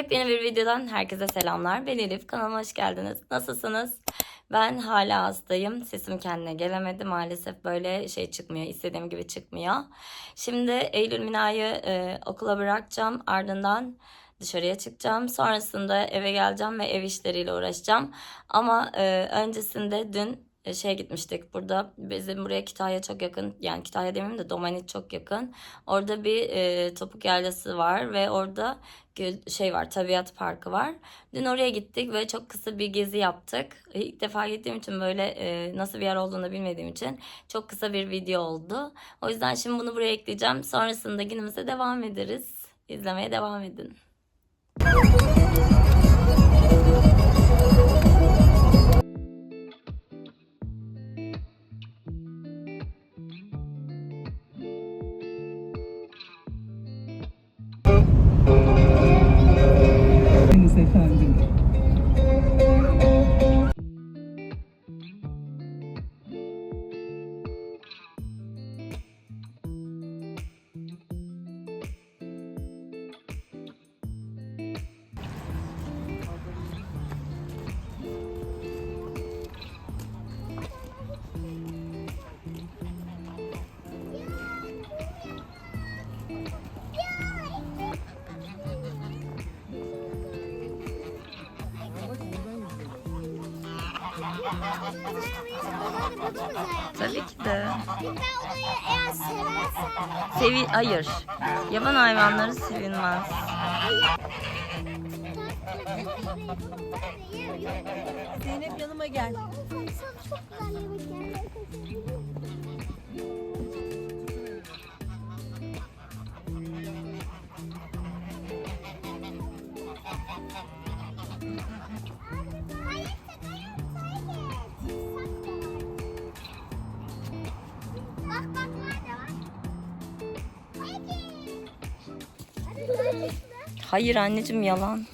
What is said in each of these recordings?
Yepyeni bir videodan herkese selamlar. Ben Elif. Kanalıma hoş geldiniz. Nasılsınız? Ben hala hastayım. Sesim kendine gelemedi. Maalesef böyle şey çıkmıyor. istediğim gibi çıkmıyor. Şimdi Eylül Mina'yı e, okula bırakacağım. Ardından dışarıya çıkacağım. Sonrasında eve geleceğim ve ev işleriyle uğraşacağım. Ama e, öncesinde dün şeye gitmiştik. Burada bizim buraya Kütahya çok yakın. Yani Kütahya demeyeyim de Domanik çok yakın. Orada bir e, topuk yaylası var ve orada şey var tabiat parkı var. Dün oraya gittik ve çok kısa bir gezi yaptık. İlk defa gittiğim için böyle e, nasıl bir yer olduğunu bilmediğim için çok kısa bir video oldu. O yüzden şimdi bunu buraya ekleyeceğim. Sonrasında günümüze devam ederiz. İzlemeye devam edin. Tabii ki de. Ben odayı eğer seversen Sevi hayır. Yaban hayvanları sevilmez. Zeynep yanıma gel. Hayır anneciğim yalan.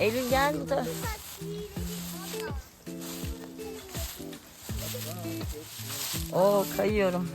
Eylül gel bu da. Oo kayıyorum.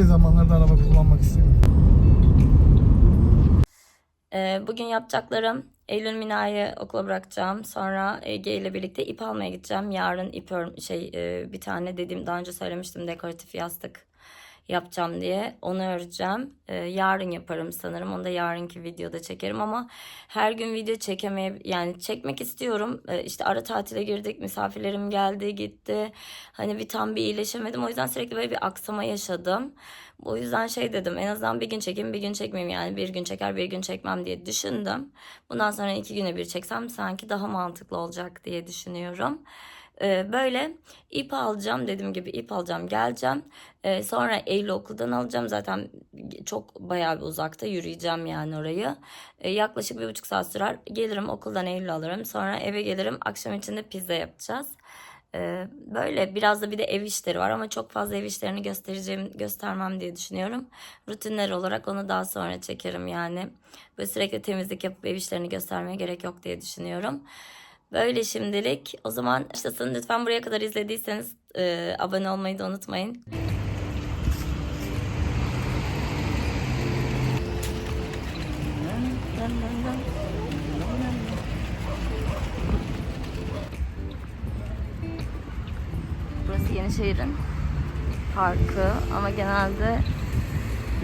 Böyle zamanlarda araba kullanmak istemiyorum. Ee, bugün yapacaklarım Eylül Mina'yı okula bırakacağım. Sonra Ege ile birlikte ip almaya gideceğim. Yarın ip şey e, bir tane dediğim daha önce söylemiştim dekoratif yastık yapacağım diye. Onu öreceğim. Ee, yarın yaparım sanırım. Onu da yarınki videoda çekerim ama her gün video çekemeye yani çekmek istiyorum. Ee, işte ara tatile girdik. Misafirlerim geldi gitti. Hani bir tam bir iyileşemedim. O yüzden sürekli böyle bir aksama yaşadım. O yüzden şey dedim en azından bir gün çekeyim bir gün çekmeyeyim yani bir gün çeker bir gün çekmem diye düşündüm. Bundan sonra iki güne bir çeksem sanki daha mantıklı olacak diye düşünüyorum. Ee, böyle ip alacağım dediğim gibi ip alacağım geleceğim. Ee, sonra Eylül okuldan alacağım zaten çok bayağı bir uzakta yürüyeceğim yani orayı. Ee, yaklaşık bir buçuk saat sürer. Gelirim okuldan Eylül alırım sonra eve gelirim akşam içinde pizza yapacağız. Ee, böyle biraz da bir de ev işleri var ama çok fazla ev işlerini göstereceğim göstermem diye düşünüyorum. Rutinler olarak onu daha sonra çekerim yani. Böyle sürekli temizlik yapıp ev işlerini göstermeye gerek yok diye düşünüyorum. Böyle şimdilik. O zaman başlasın. Lütfen buraya kadar izlediyseniz e, abone olmayı da unutmayın. Burası Yenişehir'in parkı ama genelde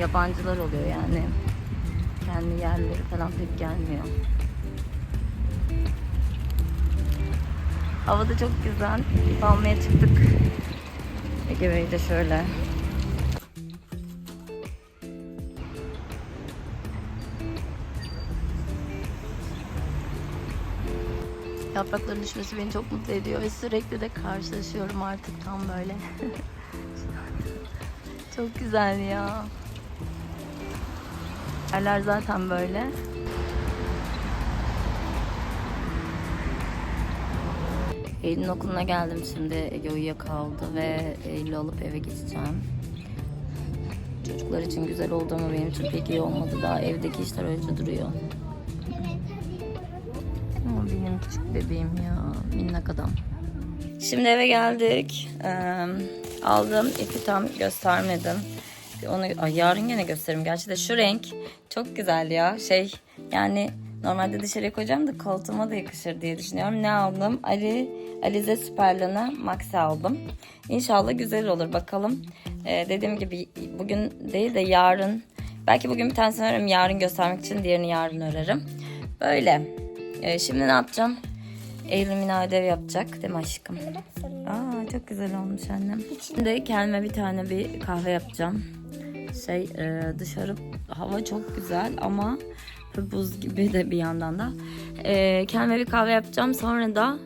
yabancılar oluyor yani. Kendi yerleri falan pek gelmiyor. Hava da çok güzel. İp almaya çıktık. Ege Bey de şöyle. Yaprakların düşmesi beni çok mutlu ediyor ve sürekli de karşılaşıyorum artık tam böyle. çok güzel ya. Yerler zaten böyle. Eylül'ün okuluna geldim şimdi. Ege uyuyakaldı ve Eylül'ü alıp eve gideceğim. Çocuklar için güzel oldu ama benim için pek iyi olmadı. Daha evdeki işler öyle duruyor. Ama benim küçük bebeğim ya. Minnak adam. Şimdi eve geldik. Aldım. ipi tam göstermedim. Onu ay, yarın gene gösteririm. Gerçi de şu renk çok güzel ya. Şey yani normalde dışarıya koyacağım da koltuğuma da yakışır diye düşünüyorum. Ne aldım? Ali Alize Süperlana Max'i aldım. İnşallah güzel olur bakalım. Ee, dediğim gibi bugün değil de yarın. Belki bugün bir tanesini örerim. Yarın göstermek için diğerini yarın örerim. Böyle. Ee, şimdi ne yapacağım? Eylül Mina ödev yapacak değil mi aşkım? Aa çok güzel olmuş annem. Şimdi kendime bir tane bir kahve yapacağım. Şey e, dışarı hava çok güzel ama buz gibi de bir yandan da. E, kendime bir kahve yapacağım. Sonra da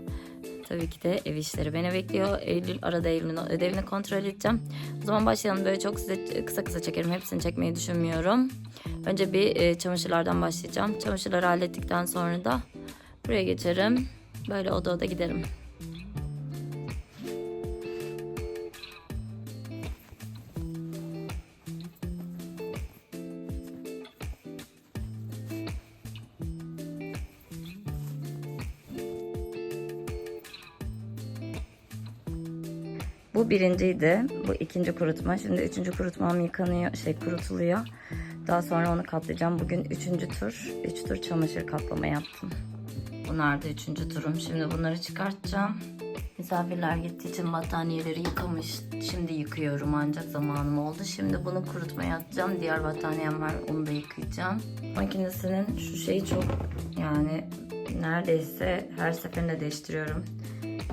tabii ki de ev işleri beni bekliyor. Eylül arada Eylül'ün ödevini kontrol edeceğim. O zaman başlayalım. Böyle çok size kısa kısa çekerim. Hepsini çekmeyi düşünmüyorum. Önce bir e, çamaşırlardan başlayacağım. Çamaşırları hallettikten sonra da buraya geçerim. Böyle oda oda giderim. Bu birinciydi. Bu ikinci kurutma. Şimdi üçüncü kurutmam yıkanıyor, şey kurutuluyor. Daha sonra onu katlayacağım. Bugün üçüncü tur, üç tur çamaşır katlama yaptım. Bunlar da üçüncü turum. Şimdi bunları çıkartacağım. Misafirler gittiği için battaniyeleri yıkamış. Şimdi yıkıyorum ancak zamanım oldu. Şimdi bunu kurutmaya atacağım. Diğer battaniyem var onu da yıkayacağım. Makinesinin şu şeyi çok yani neredeyse her seferinde değiştiriyorum.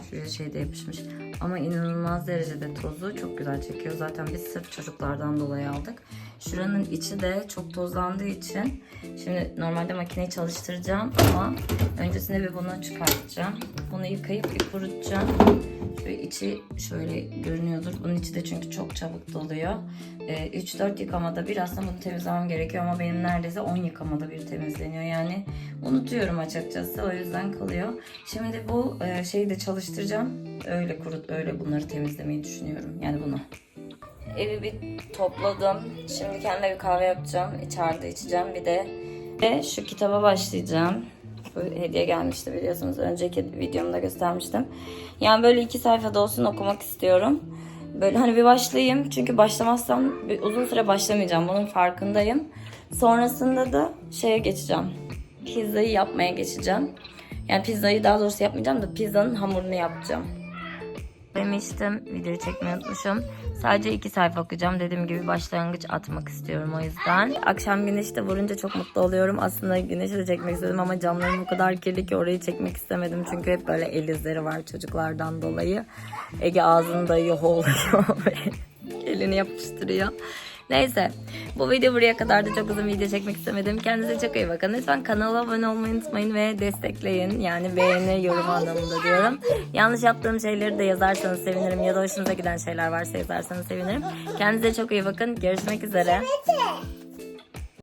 Şuraya şey de yapışmış. Ama inanılmaz derecede tozu çok güzel çekiyor. Zaten biz sırf çocuklardan dolayı aldık. Şuranın içi de çok tozlandığı için şimdi normalde makineyi çalıştıracağım ama öncesinde bir bunu çıkartacağım. Bunu yıkayıp bir kurutacağım. Şu içi şöyle görünüyordur. Bunun içi de çünkü çok çabuk doluyor. Ee, 3-4 yıkamada bir aslında bunu temizlemem gerekiyor ama benim neredeyse 10 yıkamada bir temizleniyor. Yani unutuyorum açıkçası o yüzden kalıyor. Şimdi bu e, şeyi de çalıştıracağım. Öyle kurut öyle bunları temizlemeyi düşünüyorum. Yani bunu. Evi bir topladım. Şimdi kendime bir kahve yapacağım. İçeride içeceğim. Bir de ve şu kitaba başlayacağım. Bu hediye gelmişti biliyorsunuz. Önceki videomda göstermiştim. Yani böyle iki sayfada olsun okumak istiyorum. Böyle hani bir başlayayım. Çünkü başlamazsam bir uzun süre başlamayacağım. Bunun farkındayım. Sonrasında da şeye geçeceğim. Pizzayı yapmaya geçeceğim. Yani pizzayı daha doğrusu yapmayacağım da pizzanın hamurunu yapacağım. Demiştim videoyu çekmeyi unutmuşum. Sadece iki sayfa okuyacağım. Dediğim gibi başlangıç atmak istiyorum o yüzden. Akşam güneşi de vurunca çok mutlu oluyorum. Aslında güneşi de çekmek istedim ama camlarım o kadar kirli ki orayı çekmek istemedim. Çünkü hep böyle el izleri var çocuklardan dolayı. Ege ağzını dayıyor, oluyor elini yapıştırıyor. Neyse bu video buraya kadar da çok uzun video çekmek istemedim. Kendinize çok iyi bakın. Lütfen kanala abone olmayı unutmayın ve destekleyin. Yani beğeni, yorum anlamında diyorum. Yanlış yaptığım şeyleri de yazarsanız sevinirim. Ya da hoşunuza giden şeyler varsa yazarsanız sevinirim. Kendinize çok iyi bakın. Görüşmek üzere.